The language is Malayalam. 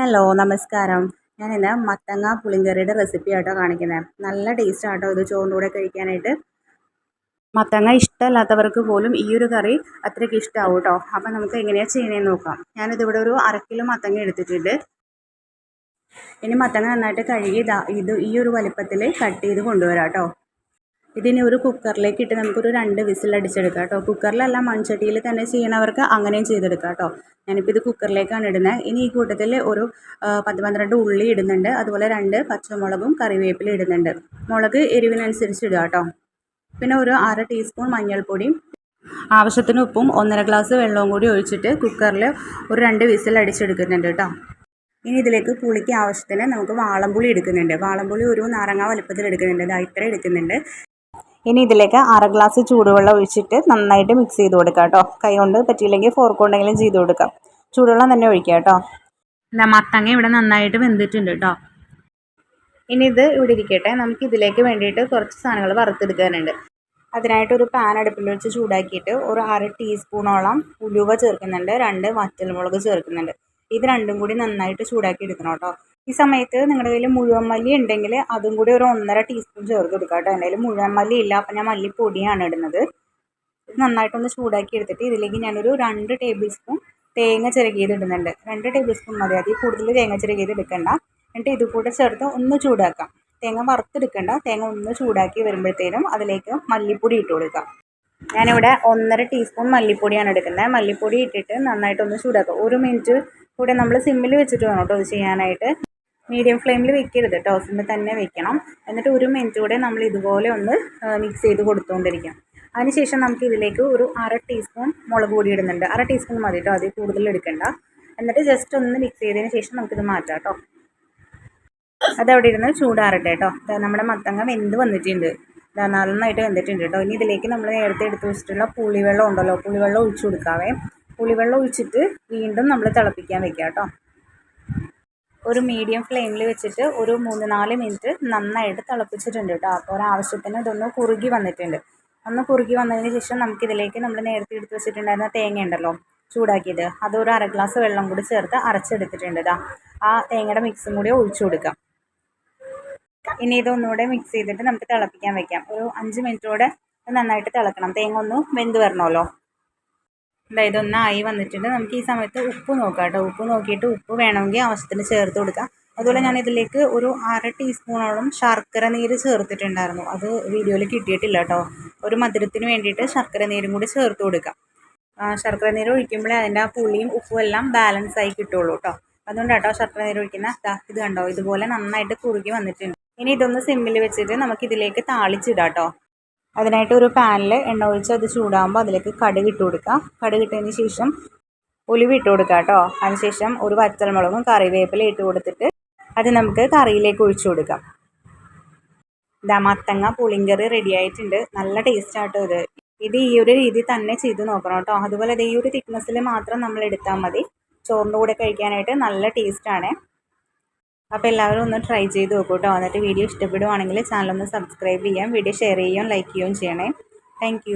ഹലോ നമസ്കാരം. ഞാൻ ഇന്ന് മത്തങ്ങ പുളിങ്കറിയുടെ റെസിപ്പി ആട്ടോ കാണിക്കുന്നത് നല്ല ടേസ്റ്റ് ആട്ടോ ഇത് ചോറിന്റെ കഴിക്കാനായിട്ട്. മത്തങ്ങ ഇഷ്ടമല്ലാത്തവർക്ക് പോലും ഈ ഒരു കറി അത്രയ്ക്ക് ഇഷ്ടമാവും കേട്ടോ അപ്പം നമുക്ക് എങ്ങനെയാണ് ചെയ്യണേന്ന് നോക്കാം. ഞാനിതിവിടെ ഒരു അര കിലോ മത്തങ്ങ എടുത്തിട്ടുണ്ട്. ഇനി മത്തങ്ങ നന്നായിട്ട് കഴുകി ഇത് ഈ ഒരു വലിപ്പത്തിൽ കട്ട് ചെയ്ത് കൊണ്ടുവരാം കേട്ടോ ഇതിനി ഒരു കുക്കറിലേക്ക് ഇട്ട് നമുക്കൊരു രണ്ട് വിസിൽ അടിച്ചെടുക്കാം കേട്ടോ. കുക്കറിലല്ല മൺചട്ടിയിൽ തന്നെ ചെയ്യണവർക്ക് അങ്ങനെയും ചെയ്തെടുക്കാം കേട്ടോ. ഞാനിപ്പോൾ ഇത് കുക്കറിലേക്കാണ് ഇടുന്നത്. ഇനി ഈ കൂട്ടത്തിൽ ഒരു പത്ത് പന്ത്രണ്ട് ഉള്ളി ഇടുന്നുണ്ട്. അതുപോലെ രണ്ട് പച്ചമുളകും കറിവേപ്പില ഇടുന്നുണ്ട്. മുളക് എരിവിനനുസരിച്ച് ഇടുക കേട്ടോ. പിന്നെ ഒരു അര ടീസ്പൂൺ മഞ്ഞൾപ്പൊടിയും ആവശ്യത്തിന് ഉപ്പും ഒന്നര ഗ്ലാസ് വെള്ളവും കൂടി ഒഴിച്ചിട്ട് കുക്കറിൽ ഒരു രണ്ട് വിസിൽ അടിച്ചെടുക്കുന്നുണ്ട് കേട്ടോ. ഇനി ഇതിലേക്ക് പുളിക്ക് ആവശ്യത്തിന് നമുക്ക് വാളംപുളി എടുക്കുന്നുണ്ട്. വാളംപുളി ഒരു നാരങ്ങ വലുപ്പത്തിൽ എടുക്കുന്നുണ്ട്. ഇതാ ഇത്ര എടുക്കുന്നുണ്ട്. ഇനി ഇതിലേക്ക് അര ഗ്ലാസ് ചൂടുവെള്ളം ഒഴിച്ചിട്ട് നന്നായിട്ട് മിക്സ് ചെയ്ത് കൊടുക്കാം കേട്ടോ. കൈ കൊണ്ട് പറ്റിയില്ലെങ്കിൽ ഫോർക്ക് കൊണ്ടെങ്കിലും ചെയ്ത് കൊടുക്കാം. ചൂടുവെള്ളം തന്നെ ഒഴിക്കുക കേട്ടോ. എന്താ മത്തങ്ങ ഇവിടെ നന്നായിട്ട് വെന്തിട്ടുണ്ട് കേട്ടോ. ഇനി ഇത് ഇവിടെ ഇരിക്കട്ടെ. നമുക്ക് ഇതിലേക്ക് വേണ്ടിയിട്ട് കുറച്ച് സാധനങ്ങൾ വറുത്തെടുക്കാനുണ്ട്. അതിനായിട്ട് ഒരു പാൻ അടുപ്പിൽ വെച്ച് ചൂടാക്കിയിട്ട് ഒരു അര ടീസ്പൂണോളം ഉലുവ ചേർക്കുന്നുണ്ട്. രണ്ട് വറ്റൽമുളക് ചേർക്കുന്നുണ്ട്. ഇത് രണ്ടും കൂടി നന്നായിട്ട് ചൂടാക്കി എടുക്കണം കേട്ടോ. ഈ സമയത്ത് നിങ്ങളുടെ കയ്യിൽ മുഴുവൻ മല്ലി ഉണ്ടെങ്കിൽ അതും കൂടി ഒരു ഒന്നര ടീസ്പൂൺ ചേർത്ത് കൊടുക്കുക കേട്ടോ. എന്റെ കയ്യിൽ മുഴുവൻ മല്ലി ഇല്ല. അപ്പം ഞാൻ മല്ലിപ്പൊടിയാണ് ഇടുന്നത്. ഇത് നന്നായിട്ടൊന്ന് ചൂടാക്കി എടുത്തിട്ട് ഇതിലേക്ക് ഞാനൊരു രണ്ട് ടേബിൾ സ്പൂൺ തേങ്ങ ചിരകിയത് ഇടുന്നുണ്ട്. രണ്ട് ടേബിൾ സ്പൂൺ മതി. അതിൽ കൂടുതൽ തേങ്ങ ചിരകിയത് എടുക്കണ്ട. എന്നിട്ട് ഇത് കൂടെ ചേർത്ത് ഒന്ന് ചൂടാക്കാം. തേങ്ങ വറുത്തെടുക്കണ്ട. തേങ്ങ ഒന്ന് ചൂടാക്കി വരുമ്പോഴത്തേനും അതിലേക്ക് മല്ലിപ്പൊടി ഇട്ട് കൊടുക്കാം. ഞാനിവിടെ ഒന്നര ടീസ്പൂൺ മല്ലിപ്പൊടിയാണ് എടുക്കുന്നത്. മല്ലിപ്പൊടി ഇട്ടിട്ട് നന്നായിട്ടൊന്ന് ചൂടാക്കുക ഒരു മിനിറ്റ് കൂടെ നമ്മൾ സിമ്മിൽ വെച്ചിട്ട് വേണം കേട്ടോ ഇത് ചെയ്യാനായിട്ട്. മീഡിയം ഫ്ലെയിമിൽ വെക്കരുത് സിമ്മിൽ തന്നെ വെക്കണം. എന്നിട്ട് ഒരു മിനിറ്റ് കൂടെ നമ്മൾ ഇതുപോലെ ഒന്ന് മിക്സ് ചെയ്ത് കൊടുത്തുകൊണ്ടിരിക്കാം. അതിനുശേഷം നമുക്ക് ഇതിലേക്ക് ഒരു അര ടീസ്പൂൺ മുളക് പൊടി ഇടുന്നുണ്ട്. അര ടീസ്പൂൺ മതി കേട്ടോ. അതിൽ കൂടുതൽ എടുക്കണ്ട. എന്നിട്ട് ജസ്റ്റ് ഒന്ന് മിക്സ് ചെയ്തതിന് ശേഷം നമുക്കിത് മാറ്റാം കേട്ടോ. അതവിടെ ഇരുന്ന് ചൂടാറട്ടെ കേട്ടോ. നമ്മുടെ മത്തങ്ങ വെന്ത് വന്നിട്ടുണ്ട്. നന്നായിട്ട് വെന്തിട്ടുണ്ട് കേട്ടോ. ഇനി ഇതിലേക്ക് നമ്മൾ നേരത്തെ എടുത്ത് വെച്ചിട്ടുള്ള പുളിവെള്ളം ഉണ്ടല്ലോ. പുളിവെള്ളം ഒഴിച്ചു കൊടുക്കാവേ. പുളിവെള്ളം ഒഴിച്ചിട്ട് വീണ്ടും നമ്മൾ തിളപ്പിക്കാൻ വെക്കാം കേട്ടോ. ഒരു മീഡിയം ഫ്ലെയിമിൽ വെച്ചിട്ട് ഒരു മൂന്ന് നാല് മിനിറ്റ് നന്നായിട്ട് തിളപ്പിച്ചിട്ടുണ്ട് കേട്ടോ അപ്പോൾ ഒരാവശ്യത്തിന് ഇതൊന്ന് കുറുകി വന്നിട്ടുണ്ട്. ഒന്ന് കുറുകി വന്നതിന് ശേഷം നമുക്കിതിലേക്ക് നമ്മൾ നേരത്തെ എടുത്ത് വെച്ചിട്ടുണ്ടായിരുന്ന തേങ്ങ ഉണ്ടല്ലോ ചൂടാക്കിയത് ഒരു അര ഗ്ലാസ് വെള്ളം കൂടി ചേർത്ത് അരച്ചെടുത്തിട്ടുണ്ട് ഇതാ ആ തേങ്ങയുടെ മിക്സും കൂടി ഒഴിച്ചു കൊടുക്കാം. ഇനി ഇതൊന്നുകൂടെ മിക്സ് ചെയ്തിട്ട് നമുക്ക് തിളപ്പിക്കാൻ വെക്കാം. ഒരു അഞ്ച് മിനിറ്റോടെ നന്നായിട്ട് തിളക്കണം. തേങ്ങ ഒന്ന് വെന്ത് വരണമല്ലോ. എന്താ ഇതൊന്നായി വന്നിട്ടുണ്ട്. നമുക്ക് ഈ സമയത്ത് ഉപ്പ് നോക്കാം കേട്ടോ. ഉപ്പ് നോക്കിയിട്ട് ഉപ്പ് വേണമെങ്കിൽ ആവശ്യത്തിന് ചേർത്ത് കൊടുക്കാം. അതുപോലെ ഞാൻ ഇതിലേക്ക് ഒരു അര ടീസ്പൂണോളം ശർക്കര നീര് ചേർത്തിട്ടുണ്ടായിരുന്നു. അത് വീഡിയോയിൽ കിട്ടിയിട്ടില്ല കേട്ടോ. ഒരു മധുരത്തിന് വേണ്ടിയിട്ട് ശർക്കര നീരും കൂടി ചേർത്ത് കൊടുക്കാം. ശർക്കര നീര് ഒഴിക്കുമ്പോഴേ അതിന്റെ ആ പുളിയും ഉപ്പും എല്ലാം ബാലൻസ് ആയി കിട്ടുള്ളൂ കേട്ടോ. അതുകൊണ്ട് കേട്ടോ ശർക്കര നീര് ഒഴിക്കുന്ന. ഇത് കണ്ടോ? ഇതുപോലെ നന്നായിട്ട് കുറുകി വന്നിട്ടുണ്ട്. ഇനി ഇതൊന്ന് സിമ്മിൽ വെച്ചിട്ട് നമുക്ക് ഇതിലേക്ക് താളിച്ചിടാം കേട്ടോ. അതിനായിട്ട് ഒരു പാനിൽ എണ്ണ ഒഴിച്ച് അത് ചൂടാകുമ്പോൾ അതിലേക്ക് കടുക് ഇട്ട് കൊടുക്കുക. കടുക് ഇട്ടതിന് ശേഷം ഉലുവ ഇട്ട് കൊടുക്കുക കേട്ടോ. അതിനുശേഷം ഒരു വറ്റൽമുളകും കറിവേപ്പില ഇട്ട് കൊടുത്തിട്ട് അത് നമുക്ക് കറിയിലേക്ക് ഒഴിച്ചു കൊടുക്കാം. ഇതാ മത്തങ്ങ പുളിങ്കറി റെഡി ആയിട്ടുണ്ട്. നല്ല ടേസ്റ്റ് ആട്ടോ ഇത്. ഇത് ഈ ഒരു രീതി തന്നെ ചെയ്ത് നോക്കണം കേട്ടോ. അതുപോലെ ഈ ഒരു തിക്നെസ്സിൽ മാത്രം നമ്മൾ എടുത്താൽ മതി. ചോറിന്റെ കൂടെ കഴിക്കാനായിട്ട് നല്ല ടേസ്റ്റാണ് അപ്പോൾ എല്ലാവരും ഒന്ന് ട്രൈ ചെയ്ത് നോക്കൂ കേട്ടോ. എന്നിട്ട് വീഡിയോ ഇഷ്ടപ്പെടുവാണെങ്കിൽ ചാനലൊന്ന് സബ്സ്ക്രൈബ് ചെയ്യാം. വീഡിയോ ഷെയർ ചെയ്യുകയും ലൈക്ക് ചെയ്യുകയും ചെയ്യണേ. താങ്ക്